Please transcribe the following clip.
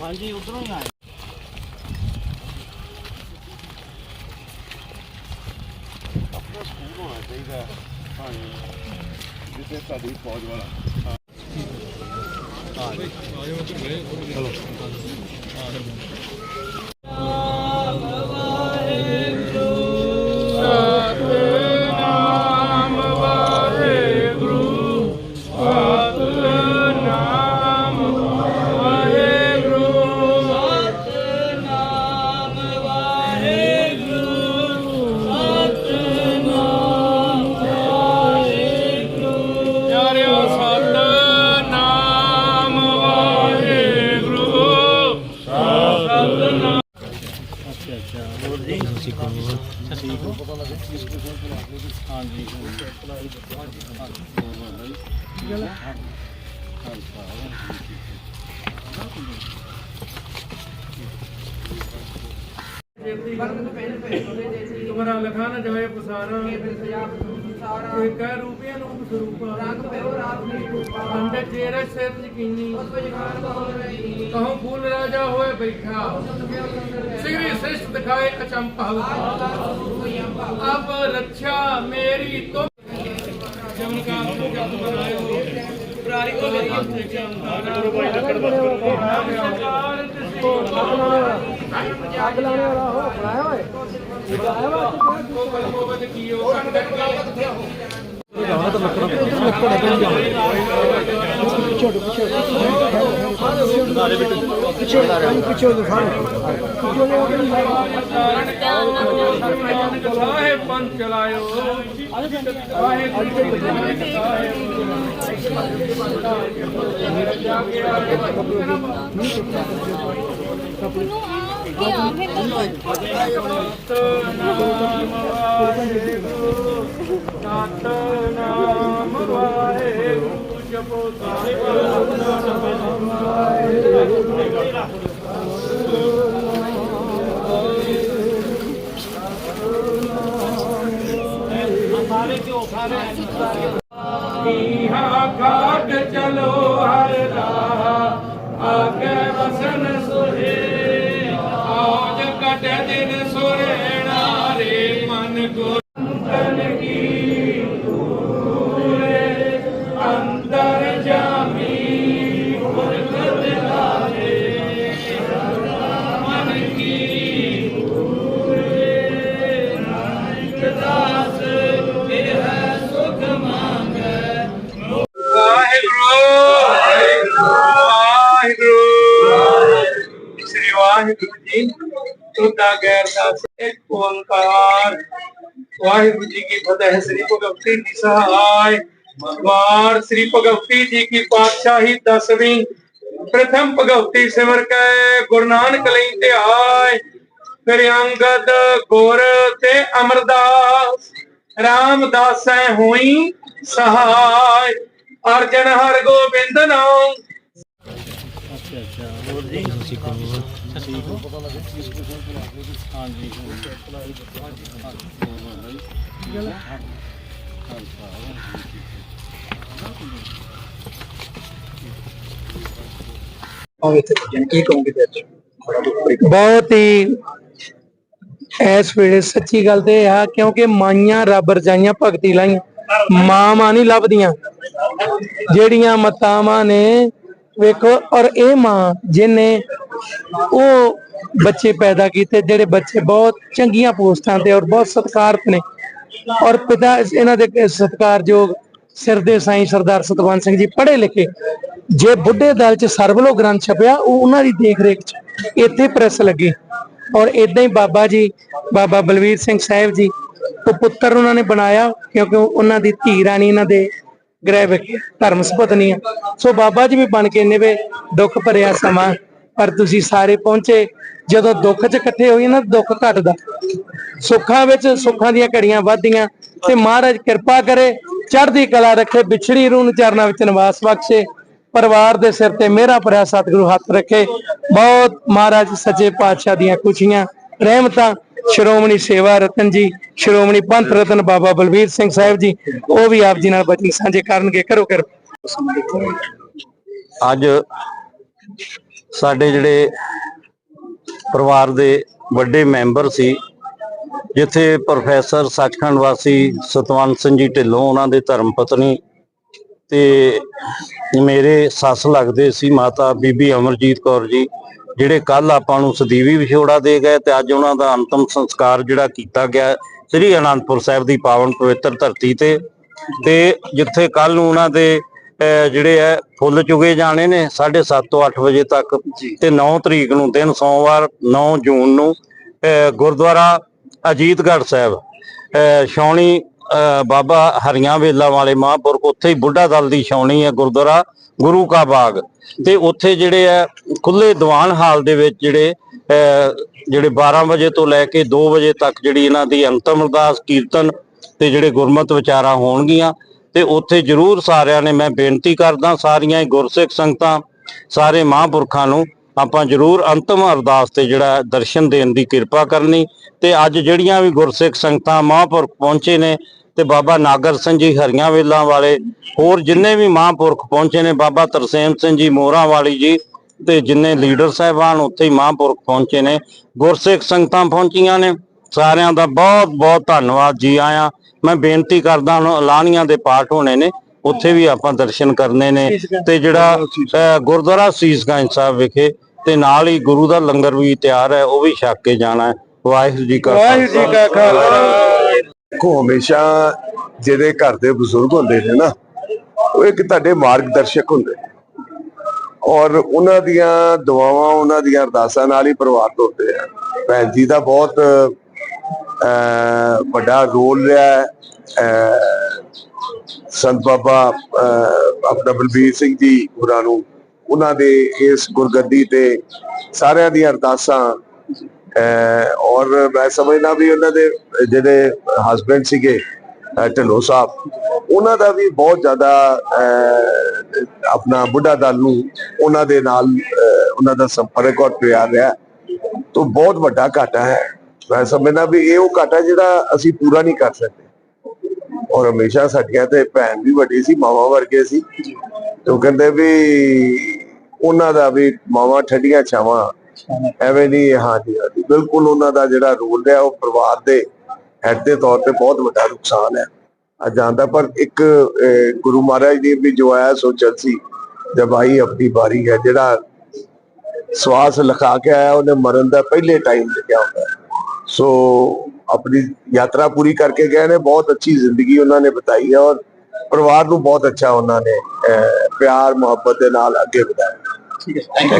ਹਾਂਜੀ ਉਧਰੋਂ ਹੀ। ਆਏ ਆਪਣਾ ਸਕੂਲ ਹੋਣਾ ਚਾਹੀਦਾ ਹਾਂਜੀ ਜਿੱਥੇ ਸਾਡੀ ਫੌਜ ਵਾਲਾ ਪਿਆਰਿਓ ਤੁਮਰਾ ਲਖਾ ਨ ਪਸਾਰਾ। ਕੋਈ ਕਹਿ ਰੂਪਿਆ ਨੂੰ ਸਰੂਪ। ਰੰਗ ਪਿਓ ਰਾਤ ਦੀ ਅੰਦਰ ਤੇਰੇ ਸਿਰ ਯਕੀਨੀ। ਕਹੋ ਫੂਲ ਰਾਜਾ ਹੋਏ ਬੈਠਾ। ਸਿਰੀ ਸ੍ਰਿਸ਼ਟ ਦਿਖਾਏ ਅਚੰਪਾ ਅਬ ਰੱਖਿਆ ਮੇਰੀ ਤੁਮ ਜਮਨ ਕਾਲ ਤੋਂ ਜਦ ਬਣਾਇਓ ਪ੍ਰਾਰੀ ਕੋ ਮੇਰੀ ਉੱਥੇ ਚੰਦਾ ਗੁਰੂ ਭਾਈ ਲੱਕੜ ਅੱਗ ਲਾਣੇ ਵਾਲਾ ਹੋ ਬਣਾਇਆ ਹੋਏ ਬਣਾਇਆ ਵਾ ਕੋ ਬਲ ਕੋ ਬਦ ਕੀਓ ਕੰਨ ਕਿੱਥੇ ਹੋ। ਸਾਹਿਬ ਪੰਥ ਚਲਾਇਓ। ਸਾਹਿਬ ਨਾਮ ਵਾਹਿਗੁਰੂ ਜਪੋ ਇਹਾ ਘਾਟ ਚਲੋ ਹਰ ਰਾਹ ਆਗੇ ਵਸਨ ਸੁਹੇ ਆਜ ਕਟ ਦਿਨ ਸੁਰੇਣਾ ਰੇ ਮਨ ਗੁਰਤਨ ਓੰਕਾਰ ਵਾਹਿਗੁਰੂ ਜੀ ਕੀ ਫਤਿਹ। ਸ੍ਰੀ ਭਗਵਤੀ ਜੀ ਸਹਾਇ। ਵਾਰ ਸ੍ਰੀ ਭਗਵਤੀ ਜੀ ਕੀ ਪਾਤਸ਼ਾਹੀ ਦਸਵੀਂ। ਪ੍ਰਥਮ ਭਗਵਤੀ ਸਿਮਰ ਕੈ, ਗੁਰੂ ਨਾਨਕ ਲਈ ਧਿਆਇ। ਫਿਰ ਅੰਗਦ ਗੁਰ ਤੇ ਅਮਰਦਾਸ। ਰਾਮਦਾਸੈ ਹੋਈ ਸਹਾਇ। ਅਰਜਨ ਹਰ ਗੋਬਿੰਦ ਨਾਮ ਬਹੁਤ ਹੀ ਇਸ ਵੇਲੇ ਸੱਚੀ ਗੱਲ ਤੇ ਆ, ਕਿਉਂਕਿ ਮਾਈਆਂ ਰੱਬ ਰਜਾਈਆਂ ਭਗਤੀ ਲਾਈਆਂ ਮਾਂ ਨਹੀਂ ਲੱਭਦੀਆਂ। ਜਿਹੜੀਆਂ ਮਤਾਵਾਂ ਨੇ, ਵੇਖੋ, ਔਰ ਇਹ ਮਾਂ ਜਿਹਨੇ ਉਹ ਬੱਚੇ ਪੈਦਾ ਕੀਤੇ, ਜਿਹੜੇ ਬੱਚੇ ਬਹੁਤ ਚੰਗੀਆਂ ਪੋਸਟਾਂ ਤੇ ਔਰ ਬਹੁਤ ਸਤਿਕਾਰਤ ਨੇ ਔਰ ਪਿਤਾ ਇਹਨਾਂ ਦੇ ਸਤਿਕਾਰਯੋਗ ਸਿਰ ਦੇ ਸਾਈਂ ਸਰਦਾਰ ਸਤਵੰਤ ਸਿੰਘ ਜੀ ਪੜ੍ਹੇ ਲਿਖੇ, ਜੇ ਬੁੱਢੇ ਦਲ ਚ ਸਰਬਲੋ ਗ੍ਰੰਥ ਛਪਿਆ, ਉਹ ਉਹਨਾਂ ਦੀ ਦੇਖ ਰੇਖ ਚ ਇੱਥੇ ਪ੍ਰੈਸ ਲੱਗੀ। ਔਰ ਇਦਾਂ ਹੀ ਬਾਬਾ ਜੀ, ਬਾਬਾ ਬਲਵੀਰ ਸਿੰਘ ਸਾਹਿਬ ਜੀ, ਉਹ ਪੁੱਤਰ ਉਹਨਾਂ ਨੇ ਬਣਾਇਆ, ਕਿਉਂਕਿ ਉਹਨਾਂ ਦੀ ਧੀ ਰਾਣੀ ਇਹਨਾਂ ਦੇ ਗ੍ਰਹਿ ਵਿਖੇ ਧਰਮ ਸੁਪਤਨੀ ਆ। ਸੋ ਬਾਬਾ ਜੀ ਵੀ ਬਣ ਕੇ ਨਿਵੇ ਦੁੱਖ ਭਰਿਆ ਸਮਾਂ, ਪਰ ਤੁਸੀਂ ਸਾਰੇ ਪਹੁੰਚੇ, ਜਦੋਂ ਦੁੱਖ 'ਚ ਇਕੱਠੇ ਹੋਈਏ ਨਾ, ਦੁੱਖ ਘਟਦਾ। ਸੁੱਖਾਂ ਵਿੱਚ ਸੁੱਖਾਂ ਦੀਆਂ ਘੜੀਆਂ ਵੱਧਦੀਆਂ ਤੇ ਮਹਾਰਾਜ ਕਿਰਪਾ ਕਰੇ, ਚੜ੍ਹਦੀ ਕਲਾ ਰੱਖੇ, ਵਿਛੜੀ ਰੂਹ ਨੂੰ ਚਰਨਾਂ ਵਿੱਚ ਨਿਵਾਸ ਬਖਸ਼ੇ, ਪਰਿਵਾਰ ਦੇ ਸਿਰ ਤੇ ਮੇਰਾ ਭਰਿਆ ਸਤਿਗੁਰੂ ਹੱਥ ਰੱਖੇ। ਬਹੁਤ ਮਹਾਰਾਜ ਸੱਚੇ ਪਾਤਸ਼ਾਹ ਦੀਆਂ ਖੁਸ਼ੀਆਂ, ਰਹਿਮਤਾਂ। ਸ਼੍ਰੋਮਣੀ ਸੇਵਾ ਰਤਨ ਜੀ, ਸ਼੍ਰੋਮਣੀ ਪੰਥ ਰਤਨ ਬਾਬਾ ਬਲਵੀਰ ਸਿੰਘ ਸਾਹਿਬ ਜੀ, ਉਹ ਵੀ ਆਪ ਜੀ ਨਾਲ ਬਚਨ ਸਾਂਝੇ ਕਰਨਗੇ। ਕਰੋ, ਕਰ। ਅੱਜ ਸਾਡੇ ਜਿਹੜੇ ਪਰਿਵਾਰ ਦੇ ਵੱਡੇ ਮੈਂਬਰ ਸੀ ਜਿੱਥੇ ਪ੍ਰੋਫੈਸਰ ਸੱਚਖੰਡ ਵਾਸੀ ਸਤਵੰਤ ਸਿੰਘ ਜੀ ਢਿੱਲੋਂ ਉਹਨਾਂ ਦੇ ਧਰਮ ਪਤਨੀ ਤੇ ਮੇਰੇ ਸੱਸ ਲੱਗਦੇ ਸੀ ਮਾਤਾ ਬੀਬੀ ਅਮਰਜੀਤ ਕੌਰ ਜੀ ਜਿਹੜੇ ਕੱਲ ਆਪਾਂ ਨੂੰ ਸਦੀਵੀ ਵਿਛੋੜਾ ਦੇ ਗਏ ਤੇ ਅੱਜ ਉਹਨਾਂ ਦਾ ਅੰਤਮ ਸੰਸਕਾਰ ਜਿਹੜਾ ਕੀਤਾ ਗਿਆ ਸ੍ਰੀ ਅਨੰਦਪੁਰ ਸਾਹਿਬ ਦੀ ਪਾਵਨ ਪਵਿੱਤਰ ਧਰਤੀ ਤੇ। ਤੇ ਜਿੱਥੇ ਕੱਲ ਨੂੰ ਉਹਨਾਂ ਦੇ ਜਿਹੜੇ ਹੈ ਫੁੱਲ ਚੁਗੇ ਜਾਣੇ ਨੇ 7:30 ਤੋਂ 8 ਵਜੇ ਤੱਕ ਤੇ 9 ਤਰੀਕ ਨੂੰ ਦਿਨ ਸੋਮਵਾਰ 9 ਜੂਨ ਨੂੰ ਗੁਰਦੁਆਰਾ ਅਜੀਤਗੜ੍ਹ ਸਾਹਿਬ। ਅਹ, ਬਾਬਾ ਹਰੀਆਂ ਵੇਲਾ ਵਾਲੇ ਮਹਾਂਪੁਰਖ ਉੱਥੇ ਹੀ ਬੁੱਢਾ ਦਲ ਦੀ ਛਾਉਣੀ ਹੈ ਗੁਰਦੁਆਰਾ ਗੁਰੂ ਕਾ ਬਾਗ। ਤੇ ਉੱਥੇ ਜਿਹੜੇ ਹੈ ਖੁੱਲੇ ਦੀਵਾਨ ਹਾਲ ਦੇ ਵਿੱਚ ਜਿਹੜੇ ਅਹ, ਜਿਹੜੇ 12 ਵਜੇ ਤੋਂ ਲੈ ਕੇ 2 ਵਜੇ ਤੱਕ ਜਿਹੜੀ ਇਹਨਾਂ ਦੀ ਅੰਤਮ ਅਰਦਾਸ ਕੀਰਤਨ ਤੇ ਜਿਹੜੇ ਗੁਰਮਤ ਵਿਚਾਰਾਂ ਹੋਣਗੀਆਂ ਤੇ ਉੱਥੇ ਜਰੂਰ ਸਾਰਿਆਂ ਨੇ ਮੈਂ ਬੇਨਤੀ ਕਰਦਾ ਸਾਰੀਆਂ ਹੀ ਗੁਰਸਿੱਖ ਸੰਗਤਾਂ ਸਾਰੇ ਮਹਾਂਪੁਰਖਾਂ ਨੂੰ ਆਪਾਂ ਜਰੂਰ ਅੰਤਮ ਅਰਦਾਸ ਤੇ ਜਿਹੜਾ ਦਰਸ਼ਨ ਦੇਣ ਦੀ ਕਿਰਪਾ ਕਰਨੀ ਤੇ ਅੱਜ ਜਿਹੜੀਆਂ ਵੀ ਗੁਰਸਿੱਖ ਸੰਗਤਾਂ ਮਹਾਂਪੁਰਖ ਪਹੁੰਚੇ ਨੇ ਤੇ ਬਾਬਾ ਨਾਗਰ ਸਿੰਘ ਜੀ ਹਰੀਆਂ ਵੇਲਾਂ ਵਾਲੇ, ਹੋਰ ਜਿੰਨੇ ਵੀ ਮਹਾਂਪੁਰਖ ਪਹੁੰਚੇ ਨੇ, ਬਾਬਾ ਤਰਸੇਮ ਸਿੰਘ ਜੀ ਮੋਹਰਾਂ ਵਾਲੀ ਜੀ ਤੇ ਜਿੰਨੇ ਲੀਡਰ ਸਾਹਿਬਾਨ ਉੱਥੇ ਹੀ ਮਹਾਂਪੁਰਖ ਪਹੁੰਚੇ ਨੇ, ਗੁਰਸਿੱਖ ਸੰਗਤਾਂ ਪਹੁੰਚੀਆਂ ਨੇ, ਸਾਰਿਆਂ ਦਾ ਬਹੁਤ ਬਹੁਤ ਧੰਨਵਾਦ ਜੀ ਆਇਆਂ। ਮੈਂ ਬੇਨਤੀ ਕਰਦਾ ਹੁਣ ਐਲਾਨੀਆਂ ਦੇ ਪਾਠ ਹੋਣੇ ਨੇ। ਉੱਥੇ ਵੀ ਆਪਾਂ ਦਰਸ਼ਨ ਕਰਨੇ ਨੇ ਤੇ ਜਿਹੜਾ ਗੁਰਦੁਆਰਾ ਸੀਸਗੰਜ ਸਾਹਿਬ ਵਿਖੇ ਤੇ ਨਾਲ ਹੀ ਗੁਰੂ ਦਾ ਲੰਗਰ ਵੀ ਤਿਆਰ ਹੈ ਉਹ ਵੀ ਛਕ ਕੇ ਜਾਣਾ ਹੈ। ਵਾਹਿਗੁਰੂ ਜੀ ਕਾ ਵਾਹਿਗੁਰੂ ਜੀ ਕਾ ਖਾਲਸਾ। ਦੇਖੋ ਹਮੇਸ਼ਾ ਜਿਹਦੇ ਘਰ ਦੇ ਬਜ਼ੁਰਗ ਹੁੰਦੇ ਨੇ ਨਾ ਉਹ ਇੱਕ ਤੁਹਾਡੇ ਮਾਰਗਦਰਸ਼ਕ ਹੁੰਦੇ ਔਰ ਉਹਨਾਂ ਦੀਆਂ ਦੁਆਵਾਂ ਉਹਨਾਂ ਦੀਆਂ ਅਰਦਾਸਾਂ ਨਾਲ ਹੀ ਪਰਿਵਾਰ ਤੁਰਦੇ ਆ। ਭੈਣ ਜੀ ਦਾ ਬਹੁਤ ਅਹ, ਵੱਡਾ ਰੋਲ ਰਿਹਾ ਹੈ ਅਹ, ਸੰਤ ਬਾਬਾ ਅਹ, ਆਪਣਾ ਬਲਬੀਰ ਸਿੰਘ ਜੀ ਹੋਰਾਂ ਨੂੰ ਉਹਨਾਂ ਦੇ ਇਸ ਗੁਰਗੱਦੀ ਤੇ ਸਾਰਿਆਂ ਦੀਆਂ ਅਰਦਾਸਾਂ ਔਰ ਮੈਂ ਸਮਝਦਾ ਵੀ ਉਹਨਾਂ ਦੇ ਜਿਹੜੇ ਹਸਬੰਡ ਸੀਗੇ ਅਹ ਢਿੱਲੋਂ ਸਾਹਿਬ ਉਹਨਾਂ ਦਾ ਵੀ ਬਹੁਤ ਜ਼ਿਆਦਾ ਅਹ, ਆਪਣਾ ਬੁੱਢਾ ਦਲ ਨੂੰ ਉਹਨਾਂ ਦੇ ਨਾਲ ਅਹ, ਉਹਨਾਂ ਦਾ ਸੰਪਰਕ ਔਰ ਪਿਆਰ ਰਿਹਾ ਤੋਂ ਬਹੁਤ ਵੱਡਾ ਘਾਟਾ ਹੈ। ਮੈਂ ਸਮਝਦਾ ਵੀ ਇਹ ਉਹ ਘਾਟਾ ਜਿਹੜਾ ਅਸੀਂ ਪੂਰਾ ਨਹੀਂ ਕਰ ਸਕਦੇ। ਔਰ ਹਮੇਸ਼ਾ ਸਾਡੀਆਂ ਤੇ ਭੈਣ ਵੀ ਵੱਡੀ ਸੀ, ਮਾਵਾ ਵਰਗੇ ਸੀ। ਤੇ ਉਹ ਕਹਿੰਦੇ ਵੀ ਉਹਨਾਂ ਦਾ ਵੀ ਮਾਵਾ ਠੰਡੀਆਂ ਛਾਵਾਂ। ਐਵੇਂ ਨਹੀਂ, ਹਾਂਜੀ ਹਾਂਜੀ, ਬਿਲਕੁਲ ਉਹਨਾਂ ਦਾ ਜਿਹੜਾ ਰੋਲ ਹੈ ਉਹ ਪਰਿਵਾਰ ਦੇ ਹੈਡ ਦੇ ਤੌਰ ਤੇ ਬਹੁਤ ਵੱਡਾ ਨੁਕਸਾਨ ਹੈ। ਅੱਜ ਜਾਂਦਾ, ਪਰ ਇੱਕ ਗੁਰੂ ਮਹਾਰਾਜ ਨੇ ਵੀ ਜੋ ਆਇਆ, ਸੋ ਚਲਸੀ ਜਬ ਆਈ ਆਪਣੀ ਬਾਰੀ ਹੈ, ਜਿਹੜਾ ਸਵਾਸ ਲਿਖਾ ਕੇ ਆਇਆ, ਉਹਨੇ ਮਰਨ ਦਾ ਪਹਿਲੇ ਟਾਈਮ ਲਿਖਿਆ ਹੁੰਦਾ ਸੋ ਆਪਣੀ ਯਾਤਰਾ ਪੂਰੀ ਕਰਕੇ ਗਏ ਨੇ ਬਹੁਤ ਅੱਛੀ ਜ਼ਿੰਦਗੀ ਉਹਨਾਂ ਨੇ ਬਿਤਾਈ ਹੈ ਔਰ ਪਰਿਵਾਰ ਨੂੰ ਬਹੁਤ ਅੱਛਾ ਉਹਨਾਂ ਨੇ ਅਹ, ਪਿਆਰ ਮੁਹੱਬਤ ਦੇ ਨਾਲ ਅੱਗੇ ਵਧਾਇਆ। ਠੀਕ ਹੈ